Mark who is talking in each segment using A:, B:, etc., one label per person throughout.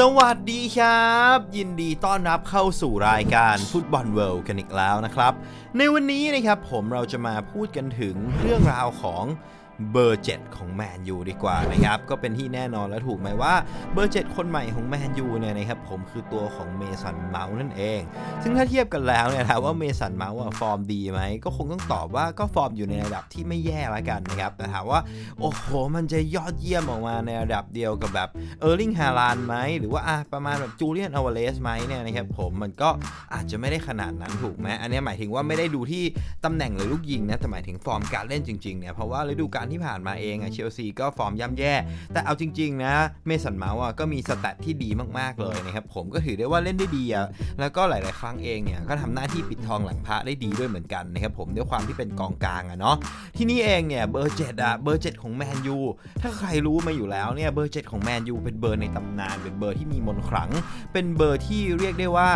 A: สวัสดีครับ ยินดีต้อนรับเข้าสู่รายการฟุตบอลเวิลด์กันอีกแล้วนะครับ ในวันนี้นะครับผมเราจะมาพูดกันถึงเรื่องราวของ เบอร์ 7 ของแมนยูดีกว่านะครับ ก็เป็นที่แน่นอนและถูกไหมว่าเบอร์ 7 คนใหม่ของแมนยูเนี่ยนะครับผมคือตัวของเมสันเมาส์นั่นเอง ซึ่งถ้าเทียบกันแล้วเนี่ยถามว่าเมสันเมาส์อะฟอร์มดีไหม ก็คงต้องตอบว่าก็ฟอร์มอยู่ในระดับที่ไม่แย่ละกันนะครับ แต่ถามว่า โอ้โห มันจะยอดเยี่ยมออกมาในระดับเดียวกับแบบเออร์ลิงฮาลานไหมหรือว่าอะประมาณแบบจูเลียนอวาเลสไหมเนี่ยนะครับผมมันก็อาจจะไม่ได้ขนาดนั้นถูกไหมอันนี้หมายถึงว่าไม่ได้ดูที่ตำแหน่งหรือลูกยิงนะแต่หมายถึงฟอร์มการเล่นจริงๆเนี่ยเพราะว่าฤดูกาลที่ผ่านมาเองอะเชลซีก็ฟอร์มย่ำแย่ แต่เอาจริง ๆ นะ เมสันเมาส์อะก็มีสแตทที่ดีมากๆเลยนะครับผมก็ถือได้ว่าเล่นได้ดีอะแล้วก็หลายๆ ครั้งเองเนี่ยก็ทำหน้าที่ปิดทองหลังพระได้ดีด้วยเหมือนกันนะครับผมด้วยความที่เป็นกองกลางอะเนาะที่นี่เองเนี่ยเบอร์เจ็ดอะเบอร์เจ็ดของแมนยูถ้าใครรู้มาอยู่แล้วเนี่ยเบอร์เจ็ดของแมนยูเป็นเบอร์ในตำนานเป็นเบอร์ที่มีมนต์ขลัง เป็นเบอร์ที่เรียกได้ว่า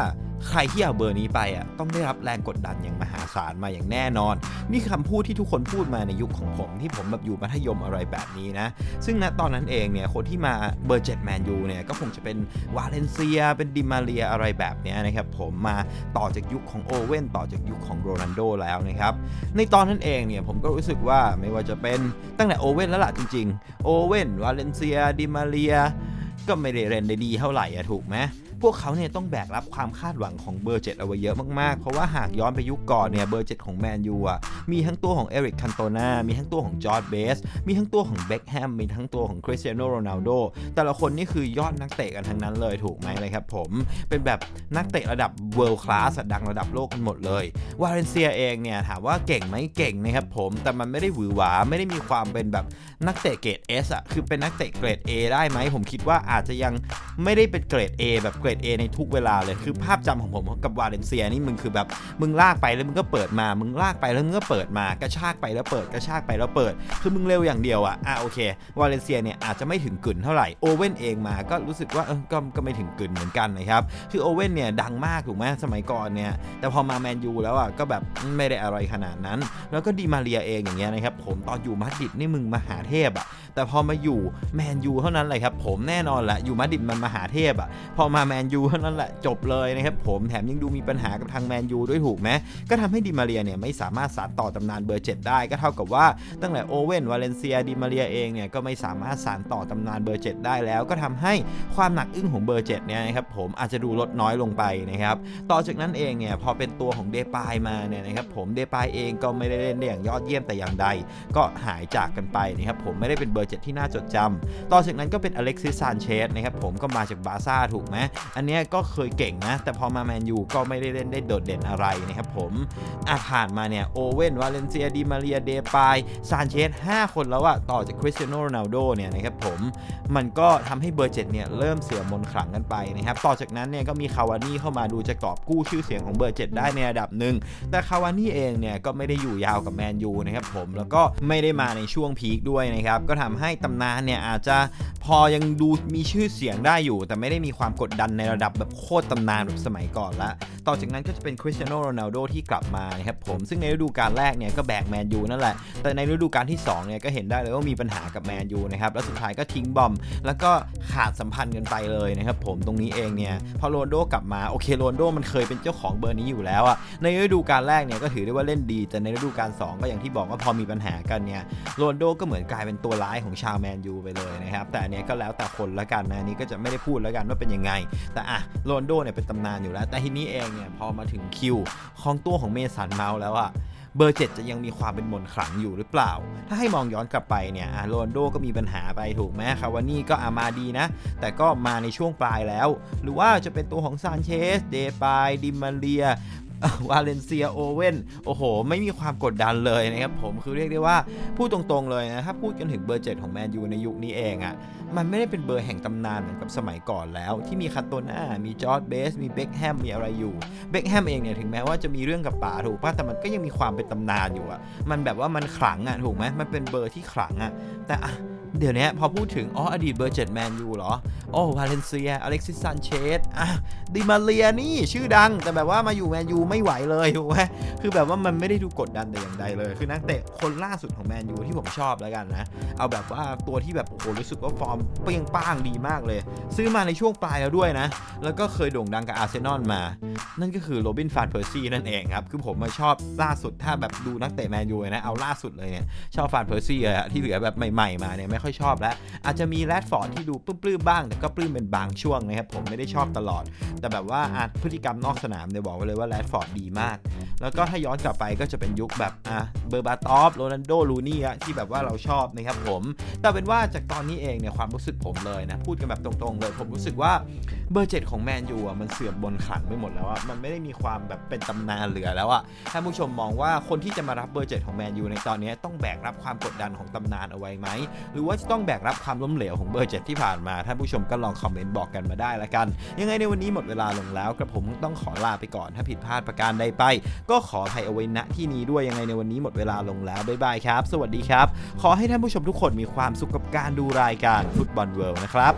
A: ใครที่เอาเบอร์นี้ไปอะต้องได้รับแรงกดดันอย่างมหาศาลมาอย่างแน่นอน นี่คำพูดที่ทุกคนพูดมาในยุคของผม ที่ผมแบบอยู่มัธยมอะไรแบบนี้นะ ซึ่งณตอนนั้นเองเนี่ยคนที่มาเบอร์เจ็ดแมนยูเนี่ยก็คงจะเป็นวาเลนเซีย เป็นดิมาเรียอะไรแบบนี้นะครับผมมาต่อจากยุคของโอเว่นต่อจากยุคของโรนัลโดแล้วนะครับในตอนนั้นเองเนี่ยผมก็รู้สึกว่าไม่ว่าจะเป็นตั้งแต่โอเว่นแล้วล่ะจริงๆโอเว่นวาเลนเซียดิมาเรีย ก็ไม่ได้เล่นได้ดีเท่าไหร่อะถูกไหมพวกเขาเนี่ยต้องแบกรับความคาดหวังของเบอร์7เอาไว้เยอะมากๆ เพราะว่าหากย้อนไปยุคก่อนเนี่ยเบอร์7ของแมนยูอะมีทั้งตัวของเอริกคันโตนามีทั้งตัวของจอร์ดเบส มีทั้งตัวของเบ็คแฮม มีทั้งตัวของคริสเตียโนโรนัลโด แต่ละคนนี่คือยอดนักเตะกันทั้งนั้นเลยถูกไหมเลยครับผม เป็นแบบนักเตะระดับเวิลด์คลาสดังระดับโลกกันหมดเลยวาเลนเซียเองเนี่ยถามว่าเก่งไหมเก่งนะครับผม แต่มันไม่ได้หวือหวาไม่ได้มีความเป็นแบบนักเตะเกรด S อะคือเป็นนักเตะเกรด A ได้ไหมผมคิดว่าอาาจจะยังไม่ได้เป็นเกรด A แบบเกรด A ในทุกเวลาเลยคือภาพจำของผมกับวาเลนเซียนี่มึงคือแบบมึงลากไปแล้วมึงก็เปิดมา มึงลากไปแล้วมึงก็เปิดมากระชากไปแล้วเปิดกระชากไปแล้วเปิด คือมึงเร็วอย่างเดียวอะอะโอเควาเลนเซียเนี่ยอาจจะไม่ถึงกึ่นเท่าไหร่โอเว่นเองมาก็รู้สึกว่าเออก็ก็ไม่ถึงกึ่นเหมือนกันนะครับคือโอเว่นเนี่ยดังมากถูกไหมสมัยก่อนเนี่ยแต่พอมาแมนยูแล้วอะก็แบบไม่ได้อะไรขนาดนั้น แล้วก็ดีมาเรียเองอย่างเงี้ยนะครับผมตอนอยู่มาดริดนี่มึงมหาเทพอะ แต่พอมาอยู่แมนยูเท่านั้นเลยครับผมแน่นอนแหละอยู่มาดิดมันมหาเทพอะพอมาแมนยูเท่านั้นแหละจบเลยนะครับผมแถมยังดูมีปัญหากับทางแมนยูด้วยถูกไหมก็ทำให้ดิมาเรียเนี่ยไม่สามารถสานต่อตำนานเบอร์ 7 ได้ก็เท่ากับว่าตั้งแต่โอเว่นวาเลนเซียดิมาเรียเองเนี่ยก็ไม่สามารถสานต่อตำนานเบอร์ 7 ได้แล้ว ก็ทำให้ความหนักอึ้งของเบอร์ 7 เนี่ยนะครับผมอาจจะดูลดน้อยลงไปนะครับต่อจากนั้นเองเนี่ยพอเป็นตัวของเดปายมาเนี่ยนะครับผมเดปายเองก็ไม่ได้เล่นได้อย่างยอดเยี่ยมแต่อย่างใด ก็หายจากกันไปนะครับผมไม่ได้เป็นเบอร์7 ที่น่าจดจำต่อจากนั้นก็เป็นอเล็กซิสซานเชสนะครับผมก็มาจากบาซ่าถูกไหมอันนี้ก็เคยเก่งนะ แต่พอมาแมนยูก็ไม่ได้เล่นได้โดดเด่นอะไรนะครับผมอะผ่านมาเนี่ยโอเว่นวาเลนเซียดิมาเรียเดปายซานเชส5คนแล้วอะต่อจากคริสเตียโนโรนัลโดเนี่ยนะครับผมมันก็ทำให้เบอร์7เนี่ยเริ่มเสียมนขลังกันไปนะครับต่อจากนั้นเนี่ยก็มีคาวานี่เข้ามาดูจะกอบกู้ชื่อเสียงของเบอร์7ได้ในระดับหนึ่งแต่คาวานี่เองเนี่ยก็ไม่ได้อยู่ยาวกับแมนยูนะครับผมแล้วก็ไม่ได้มาในช่วงพีคด้วยนะครับก็ทำให้ตำนานเนี่ยอาจจะพอยังดูมีชื่อเสียงได้อยู่ แต่ไม่ได้มีความกดดันในระดับแบบโคตรตำนานแบบสมัยก่อนละต่อจากนั้นก็จะเป็นคริสเตียโนโรนัลโดที่กลับมานะครับผมซึ่งในฤดูกาลแรกเนี่ยก็แบกแมนยูนั่นแหละ แต่ในฤดูกาลที่2เนี่ยก็เห็นได้เลยว่ามีปัญหากับแมนยูนะครับแล้วสุดท้ายก็ทิ้งบอม แล้วก็ขาดสัมพันธ์กันไปเลยนะครับผมตรงนี้เองเนี่ยพอโรนลโดกลับมาโอเคโรนลโดมันเคยเป็นเจ้าของเบอร์นี้อยู่แล้วอะในฤดูกาลแรกเนี่ยก็ถือได้ว่าเล่นดี แต่ในฤดูกาล2ก็อย่างที่บอกว่าพอมีปัญหากันเนี่ยโรนโดก็เหมือนกลายเป็นตัวร้ายของของชาวแมนยูไปเลยนะครับ แต่อันเนี้ยก็แล้วแต่คนละกันนะนนี้ก็จะไม่ได้พูดแล้วกันว่าเป็นยังไง แต่อะโรนโดเนี่ยเป็นตำนานอยู่แล้ว แต่ทีนี้เองเนี่ยพอมาถึงคิวของตัวของเมสันเมาส์แล้วอะเบอร์7จะยังมีความเป็นมนขลังอยู่หรือเปล่า ถ้าให้มองย้อนกลับไปเนี่ยโรนโดก็มีปัญหาไปถูกไหมคาวานี่ก็อามาดีนะ แต่ก็มาในช่วงปลายแล้ว หรือว่าจะเป็นตัวของซานเชส เดปาย ดิมาเรีย วาเลนเซียโอเว่นโอ้โห ไม่มีความกดดันเลยนะครับผมคือเรียกได้ว่าพูดตรงๆเลยนะถ้าพูดกันถึงเบอร์ 7 ของแมนยูในยุคนี้เองอะ่ะมันไม่ได้เป็นเบอร์แห่งตำนานเหมือนกับสมัยก่อนแล้ว ที่มีคันโตน่ามีจอร์ดเบส มีเบคแฮมมีอะไรอยู่เบคแฮมเองเนี่ยถึงแม้ว่าจะมีเรื่องกับป่าถูกป่ะแต่มันก็ยังมีความเป็นตำนานอยู่อะ่ะมันแบบว่ามันขลังอะ่ะถูกไหมมันเป็นเบอร์ที่ขลังอะ่ะแต่ เดี๋ยวนี้พอพูดถึง อ๋อ อดีตเบอร์เจ็ดแมนยูเหรอ โอ้วาเลนเซีย อเล็กซิสซานเชสอะดิมาเรียนี่ชื่อดัง แต่แบบว่ามาอยู่แมนยูไม่ไหวเลยถูกไหมคือแบบว่ามันไม่ได้ดูกดดันแต่อย่างใดเลย คือนักเตะคนล่าสุดของแมนยูที่ผมชอบแล้วกันนะ เอาแบบว่าตัวที่แบบ โอ้โห รู้สึกว่าฟอร์มเปรี้ยงป้างดีมากเลย ซื้อมาในช่วงปลายแล้วด้วยนะ แล้วก็เคยโด่งดังกับอาร์เซนอลมา นั่นก็คือโรบินฟานเพอร์ซี่นั่นเองครับ คือผมมาชอบล่าสุดถ้าแบบดูนักเตะแมนยูนะ เอาล่าสุดเลยเนี่ยชอบฟานเพอร์ซี่อะที่เหลือแบบใหม่ๆมาเนี่ยไม่ค่อยชอบแล้ว อาจจะมีแรดฟอร์ดที่ดูปลื้มๆบ้างแต่ก็ปลื้มเป็นบางช่วงนะครับผมไม่ได้ชอบตลอด แต่แบบว่าอาพฤติกรรมนอกสนามเนี่ยบอกไว้เลยว่าแรดฟอร์ดดีมาก แล้วก็ถ้าย้อนกลับไปก็จะเป็นยุคแบบอะเบอร์บาตอฟโรนัลโดลูนี่อะที่แบบว่าเราชอบนะครับผม แต่เป็นว่าจากตอนนี้เองเนี่ยความรู้สึกผมเลยนะพูดกันแบบตรงๆ เลย ผมรู้สึกว่าเบอร์เจ็ดของแมนยูอะมันเสื่อมบนขลังไปหมดแล้วอะมันไม่ได้มีความแบบเป็นตำนานเหลือแล้วอะท่าผู้ชมมองว่าคนที่จะมารับเบอร์เจ็ดของแมนยูในตอนนี้ต้องแบกรับความกดดันของตำนานเอาไว้ไหมหรือว่าจะต้องแบกรับความล้มเหลวของเบอร์เจ็ดที่ผ่านมาท่านผู้ชมก็ลองคอมเมนต์บอกกันมาได้ละกัน ยังไงในวันนี้หมดเวลาลงแล้วกระผมต้องขอลาไปก่อนถ้าผิดพลาดประการใดไป ก็ขออภัยเอาไว้ณที่นี้ด้วยยังไงในวันนี้หมดเวลาลงแล้วบ๊ายบายครับ สวัสดีครับ ขอให้ท่านผู้ชมทุกคนมีความสุขกับการดูรายการฟุตบอลเวิลด์นะครับ